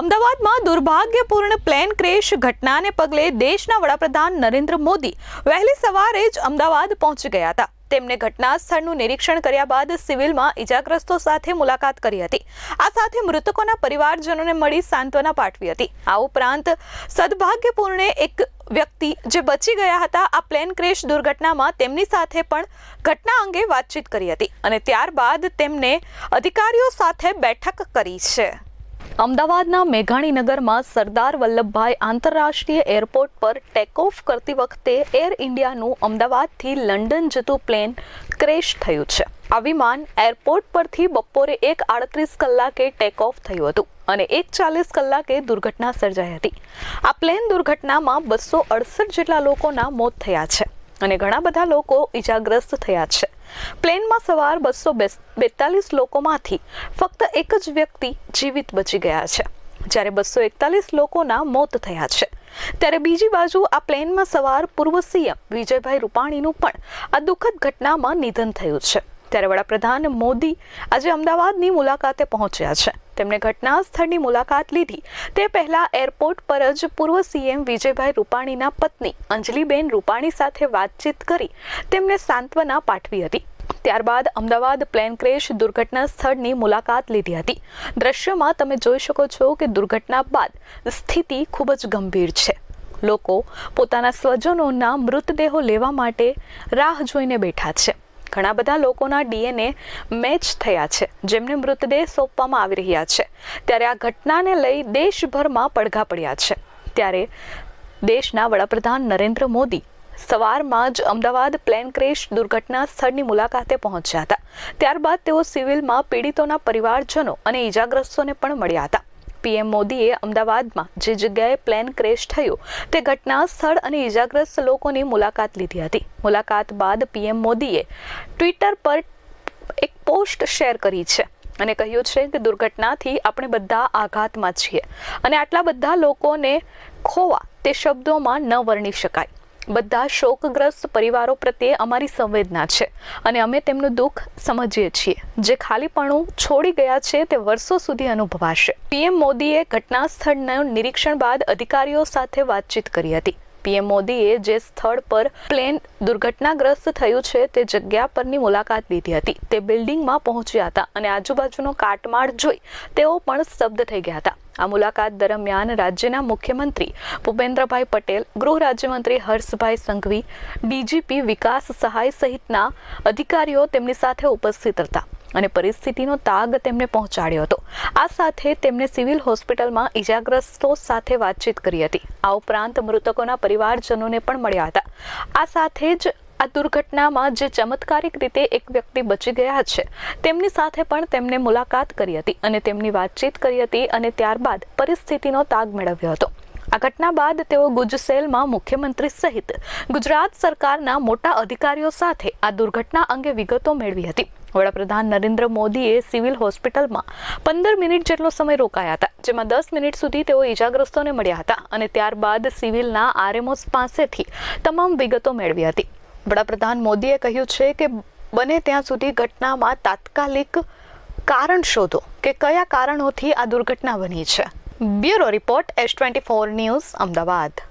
અમદાવાદમાં દુર્ભાગ્યપૂર્ણ plane crash ઘટનાને પગલે દેશના વડાપ્રધાન નરેન્દ્ર મોદી વહેલી સવારે જ અમદાવાદ પહોંચી ગયા હતા. તેમને ઘટના સ્થળનું નિરીક્ષણ કર્યા બાદ સિવિલમાં ઇજાગ્રસ્તો સાથે મુલાકાત કરી હતી. આ સાથે મૃતકોના પરિવારજનોને મળી સાંત્વના પાઠવી હતી. આ ઉપરાંત સદભાગ્યપૂર્ણે એક વ્યક્તિ જે બચી ગયા હતા, આ પ્લેન ક્રેશ દુર્ઘટનામાં તેમની સાથે પણ ઘટના અંગે વાતચીત કરી હતી અને ત્યારબાદ તેમને અધિકારીઓ સાથે બેઠક કરી છે. અમદાવાદના મેઘાણીનગરમાં સરદાર વલ્લભભાઈ આંતરરાષ્ટ્રીય એરપોર્ટ પર ટેક ઓફ કરતી વખતે એર ઇન્ડિયાનું અમદાવાદથી લંડન જતું પ્લેન ક્રેશ થયું છે. આ વિમાન એરપોર્ટ પરથી બપોરે એક આડત્રીસ કલાકે ટેક ઓફ થયું હતું અને એક ચાલીસ કલાકે દુર્ઘટના સર્જાઈ હતી. આ પ્લેન દુર્ઘટનામાં બસો અડસઠ જેટલા લોકોના મોત થયા છે અને ઘણા બધા લોકો ઈજાગ્રસ્ત થયા છે. પ્લેનમાં સવાર બસો બેતાલીસ લોકોમાંથી ફક્ત એક જ વ્યક્તિ જીવિત બચી ગયા છે. જ્યારે બસો એકતાલીસ લોકોના મોત થયા છે. ત્યારે બીજી બાજુ આ પ્લેનમાં સવાર પૂર્વ સીએમ વિજયભાઈ રૂપાણીનું પણ આ દુઃખદ ઘટનામાં નિધન થયું છે. ત્યારે વડાપ્રધાન મોદી આજે અમદાવાદની મુલાકાતે પહોંચ્યા છે. તેમણે ઘટના સ્થળની મુલાકાત લીધી. તે પહેલા એરપોર્ટ પર જ પૂર્વ સીએમ વિજયભાઈ રૂપાણીના પત્ની અંજલિબેન રૂપાણી સાથે વાતચીત કરી તેમને સાંત્વના પાઠવી હતી. ત્યારબાદ અમદાવાદ પ્લેન ક્રેશ દુર્ઘટના સ્થળની મુલાકાત લીધી હતી. દ્રશ્યમાં તમે જોઈ શકો છો કે દુર્ઘટના બાદ સ્થિતિ ખૂબ જ ગંભીર છે. લોકો પોતાના સ્વજનોના મૃતદેહો લેવા માટે રાહ જોઈને બેઠા છે. ઘણા બધા લોકોના ડીએનએ મેચ થયા છે, જેમને મૃતદેહ સોંપવામાં આવી રહ્યા છે. ત્યારે આ ઘટનાને લઈ દેશભરમાં પડઘા પડ્યા છે. ત્યારે દેશના વડાપ્રધાન નરેન્દ્ર મોદી સવારમાં જ અમદાવાદ પ્લેન ક્રેશ દુર્ઘટના સ્થળની મુલાકાતે પહોંચ્યા હતા. ત્યારબાદ તેઓ સિવિલમાં પીડિતોના પરિવારજનો અને ઈજાગ્રસ્તોને પણ મળ્યા હતા. પીએમ મોદીએ અમદાવાદમાં જે જગ્યાએ પ્લેન ક્રેશ થયું તે ઘટના સ્થળ અને ઈજાગ્રસ્ત લોકોની મુલાકાત લીધી હતી. મુલાકાત બાદ પીએમ મોદીએ ટ્વિટર પર એક પોસ્ટ શેર કરી છે અને કહ્યું છે કે દુર્ઘટનાથી આપણે બધા આઘાતમાં છીએ અને આટલા બધા લોકોને ખોવા તે શબ્દોમાં ન વર્ણી શકાય. બધા શોકગ્રસ્ત પરિવારો પ્રત્યે અમારી સંવેદના છે અને અમે તેમનું દુઃખ સમજીએ છીએ. જે ખાલીપણું છોડી ગયા છે તે વર્ષો સુધી અનુભવાશે. પીએમ મોદીએ ઘટના સ્થળનું નિરીક્ષણ બાદ અધિકારીઓ સાથે વાતચીત કરી હતી. પીએમ મોદીએ જે સ્થળ પર પ્લેન દુર્ઘટનાગ્રસ્ત થયું છે, તે જગ્યા પરની મુલાકાત લીધી હતી. તે બિલ્ડિંગમાં પહોંચ્યા હતા અને આજુબાજુનો કાટમાળ જોઈ તેઓ પણ સ્તબ્ધ થઈ ગયા હતા. આ મુલાકાત દરમિયાન રાજ્યના મુખ્યમંત્રી ભૂપેન્દ્રભાઈ પટેલ, ગૃહ રાજ્યમંત્રી હર્ષભાઈ સંઘવી, ડીજીપી વિકાસ સહાય સહિતના અધિકારીઓ તેમની સાથે ઉપસ્થિત હતા. અને પરિસ્થિતિનો તાગ તેમને પહોંચાડ્યો હતો. આ સાથે તેમને સિવિલ હોસ્પિટલમાં ઈજાગ્રસ્તો સાથે વાતચીત કરી હતી. આ ઉપરાંત મૃતકોના પરિવારજનોને પણ મળ્યા હતા. આ સાથે જ આ દુર્ઘટનામાં જે ચમત્કારિક રીતે એક વ્યક્તિ બચી ગયા છે, તેમની સાથે પણ તેમને મુલાકાત કરી હતી અને તેમની વાતચીત કરી હતી અને ત્યારબાદ પરિસ્થિતિનો તાગ મેળવ્યો હતો. આ ઘટના બાદ તેઓ ગુજસેલમાં મુખ્યમંત્રી સહિત ગુજરાત સરકારના મોટા અધિકારીઓ સાથે આ દુર્ઘટના અંગે વિગતો મેળવી હતી. વડાપ્રધાન નરેન્દ્ર મોદીએ સિવિલ હોસ્પિટલમાં પંદર મિનિટ જેટલો સમય રોકાયા હતા, જેમાં દસ મિનિટ સુધી તેઓ ઈજાગ્રસ્તોને મળ્યા હતા અને ત્યારબાદ સિવિલના આરએમઓસ પાસેથી તમામ વિગતો મેળવી હતી. વડાપ્રધાન મોદીએ કહ્યું છે કે બને ત્યાં સુધી ઘટનામાં તાત્કાલિક કારણ શોધો કે કયા કારણોથી આ દુર્ઘટના બની છે. Bureau report S twenty four news, Ahmedabad.